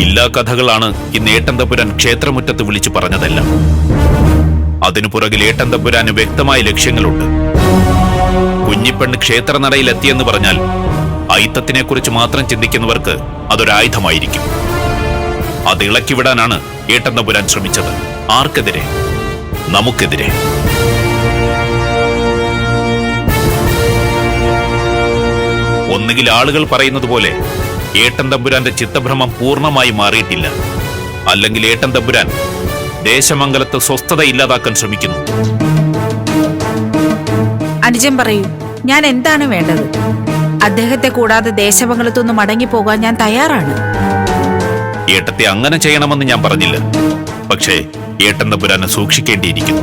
ഇല്ലാ കഥകളാണ് ഇന്ന് ഏട്ടന്തപുരാൻ ക്ഷേത്രമുറ്റത്ത് വിളിച്ചു പറഞ്ഞതെല്ലാം. അതിനു പുറകിൽ ഏട്ടന്തപുരാന് വ്യക്തമായ ലക്ഷ്യങ്ങളുണ്ട്. കുഞ്ഞിപ്പെണ്ണ് ക്ഷേത്രനടയിൽ എത്തിയെന്ന് പറഞ്ഞാൽ ഐത്തത്തിനെക്കുറിച്ച് മാത്രം ചിന്തിക്കുന്നവർക്ക് അതൊരായുധമായിരിക്കും. അത് ഇളക്കിവിടാനാണ് ഏട്ടന്തപുരാൻ ശ്രമിച്ചത്. ആർക്കെതിരെ? നമുക്കെതിരെ. ഒന്നുകിൽ ആളുകൾ പറയുന്നത് പോലെ ഏട്ടൻ തമ്പുരാന്റെ ചിത്തഭ്രമം പൂർണമായി മാറിയിട്ടില്ല. അല്ലെങ്കിൽ ഏട്ടൻ തമ്പുരാൻ ദേശമംഗലത്ത് സ്വസ്ഥത ഇല്ലാതാക്കാൻ ശ്രമിക്കുന്നു. അനുജൻ പറയൂ ഞാൻ എന്താണ് വേണ്ടത്? അദ്ദേഹത്തെ കൂടാതെ ദേശമംഗലത്തുനിന്ന് മടങ്ങിപ്പോകാൻ ഞാൻ തയ്യാറാണ്. ഏട്ടത്തെ അങ്ങനെ ചെയ്യണമെന്ന് ഞാൻ പറഞ്ഞില്ല. പക്ഷേ ഏട്ടൻ തമ്പുരാനെ സൂക്ഷിക്കേണ്ടിയിരിക്കുന്നു.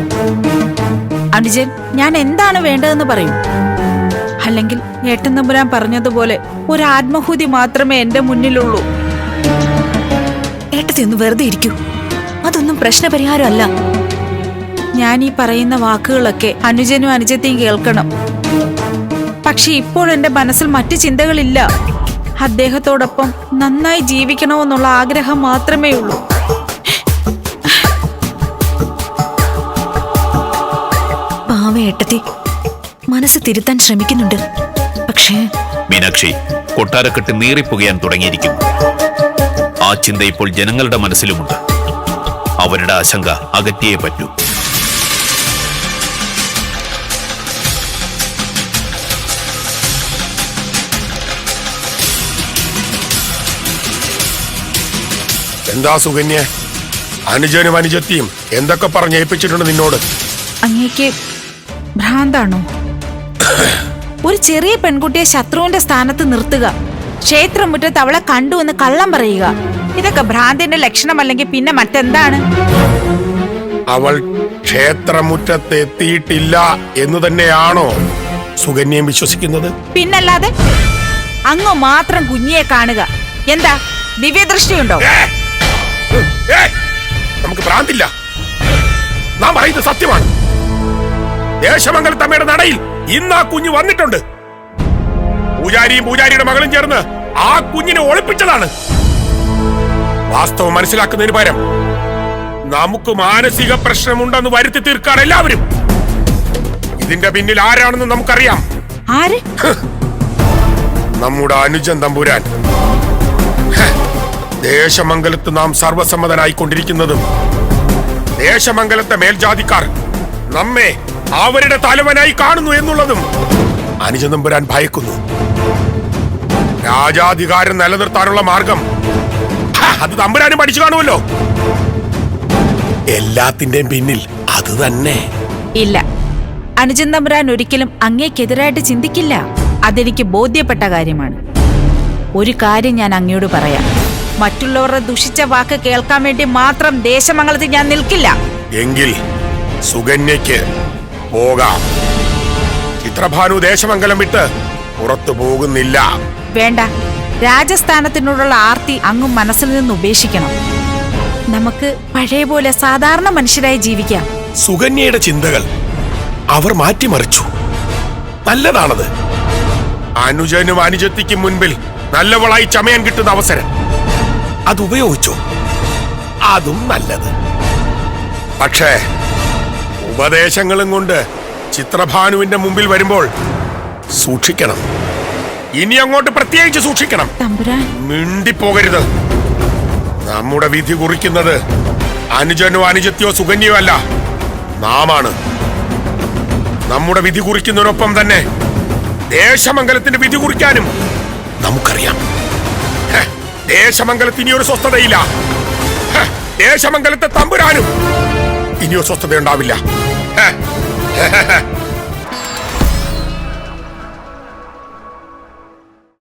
അനുജൻ ഞാൻ എന്താണ് വേണ്ടതെന്ന് പറയൂ. അല്ലെങ്കിൽ ഏട്ടൻ തമ്പുരാൻ പറഞ്ഞതുപോലെ ഒരു ആത്മഹൂതി മാത്രമേ എന്റെ മുന്നിലുള്ളൂ. ഏട്ടത്തി ഒന്ന് വെറുതെ ഇരിക്കൂ. അതൊന്നും പ്രശ്നപരിഹാരമല്ല. ഞാൻ ഈ പറയുന്ന വാക്കുകളൊക്കെ അനുജനും അനുജത്തെയും കേൾക്കണം. പക്ഷെ ഇപ്പോൾ എന്റെ മനസ്സിൽ മറ്റു ചിന്തകളില്ല. അദ്ദേഹത്തോടൊപ്പം നന്നായി ജീവിക്കണമെന്നുള്ള ആഗ്രഹം മാത്രമേ ഉള്ളൂ. പാവ ഏട്ടത്തി. മനസ്സ് തിരുത്താൻ ശ്രമിക്കുന്നുണ്ട്. പക്ഷേ മീനാക്ഷി കൊട്ടാരക്കെട്ട് നീറിപ്പുകയാൻ തുടങ്ങിയിരിക്കും ആ ചിന്ത ഇപ്പോൾ ജനങ്ങളുടെ മനസ്സിലുമുണ്ട്. അവരുടെ ആശങ്ക അകറ്റിയേ പറ്റൂ. എന്താ സുകന്യ? അനുജനും അനുജത്തിയും എന്തൊക്കെ പറഞ്ഞ് ഏൽപ്പിച്ചിട്ടുണ്ട് നിന്നോട്? അങ്ങേക്ക് ഭ്രാന്താണോ? ഒരു ചെറിയ പെൺകുട്ടിയെ ശത്രുവിന്റെ സ്ഥാനത്ത് നിർത്തുക. ക്ഷേത്രമുറ്റത്ത് അവളെ കണ്ടു എന്ന് കള്ളം പറയുക. ഇതൊക്കെ ഭ്രാന്തിന്റെ ലക്ഷണമല്ലെങ്കിൽ പിന്നെ മറ്റെന്താണ്? അവൾ ക്ഷേത്രമുറ്റത്ത് എത്തിയിട്ടില്ല എന്ന് തന്നെയാണോ സുഗന്യം വിശ്വസിക്കുന്നത്? പിന്നല്ലാതെ അങ്ങ് മാത്രം കുഞ്ഞിയെ കാണുക. എന്താ? ദിവ്യദൃഷ്ടിയുണ്ടോ! നമുക്ക് ഭ്രാന്തില്ല. നാം പറയുന്നത് സത്യമാണ്. ദേശമംഗലത്തമ്മയുടെ നടയിൽ ഇന്ന് ആ കുഞ്ഞ് വന്നിട്ടുണ്ട്. പൂജാരിയും പൂജാരിയുടെ മകളും ചേർന്ന് ആ കുഞ്ഞിനെ ഒളിപ്പിച്ചതാണ്. വാസ്തവം മനസ്സിലാക്കുന്നതിന് പകരം നമുക്ക് മാനസിക പ്രശ്നമുണ്ടെന്ന് വരുത്തി തീർക്കാണ് എല്ലാവരും. ഇതിന്റെ പിന്നിൽ ആരാണെന്ന് നമുക്കറിയാം. ആര്? നമ്മുടെ അനുജൻ തമ്പുരാൻ. ദേശമംഗലത്ത് നാം സർവസമ്മതനായിക്കൊണ്ടിരിക്കുന്നതും ദേശമംഗലത്തെ മേൽജാതിക്കാർ നമ്മെ അവരുടെ തലവനായി കാണുന്നു എന്നുള്ളതും അനുജനമ്പുരാൻ ഭയക്കുന്നു. രാജാധികാരം നിലനിർത്താനുള്ള മാർഗം. അത് തമ്പുരാനും പഠിച്ചു കാണുമല്ലോ. എല്ലാത്തിന്റെയും പിന്നിൽ അത് തന്നെ. ഇല്ല. അനുജൻ തമ്പുരാൻ ഒരിക്കലും അങ്ങേക്കെതിരായിട്ട് ചിന്തിക്കില്ല. അതെനിക്ക് ബോധ്യപ്പെട്ട കാര്യമാണ്. ഒരു കാര്യം ഞാൻ അങ്ങയോട് പറയാം. മറ്റുള്ളവരുടെ ദുഷിച്ച വാക്ക് കേൾക്കാൻ വേണ്ടി മാത്രം ദേശമംഗലത്തിൽ ഞാൻ നിൽക്കില്ല. എങ്കിൽ സുകന്യയ്ക്ക് പോകാം. ചിത്രഭാനു ദേശമംഗലം വിട്ട് പുറത്തു പോകുന്നില്ല. വേണ്ട. രാജസ്ഥാനത്തിനോടുള്ള ആർത്തി അങ്ങും മനസ്സിൽ നിന്ന് ഉപേക്ഷിക്കണം. നമുക്ക് പഴയ പോലെ സാധാരണ മനുഷ്യരായി ജീവിക്കാം. സുകന്യയുടെ ചിന്തകൾ അവർ മാറ്റിമറിച്ചു. നല്ലതാണത്. അനുജനും അനുജത്തിക്കും മുൻപിൽ നല്ലവളായി ചമയാൻ കിട്ടുന്ന അവസരം. അത് ഉപയോഗിച്ചു അതും നല്ലത്. പക്ഷേ ഉപദേശങ്ങളും കൊണ്ട് ചിത്രഭാനുവിന്റെ മുമ്പിൽ വരുമ്പോൾ സൂക്ഷിക്കണം. ഇനി അങ്ങോട്ട് പ്രത്യേകിച്ച് സൂക്ഷിക്കണം. തമ്പുരാൻ. മിണ്ടിപ്പോകരുത്. നമ്മുടെ വിധി കുറിക്കുന്നത് അനുജനോ അനുജത്തിയോ സുകന്യോ അല്ല. നാമാണ്. നമ്മുടെ വിധി കുറിക്കുന്നതിനൊപ്പം തന്നെ ദേശമംഗലത്തിന്റെ വിധി കുറിക്കാനും നമുക്കറിയാം. ദേശമംഗലത്തിന് ദേശമംഗലത്ത് ഇനിയൊരു സ്വസ്ഥതയില്ല. ദേശമംഗലത്തെ തമ്പുരാനും ഇനിയൊരു സ്വസ്ഥത ハハハハ!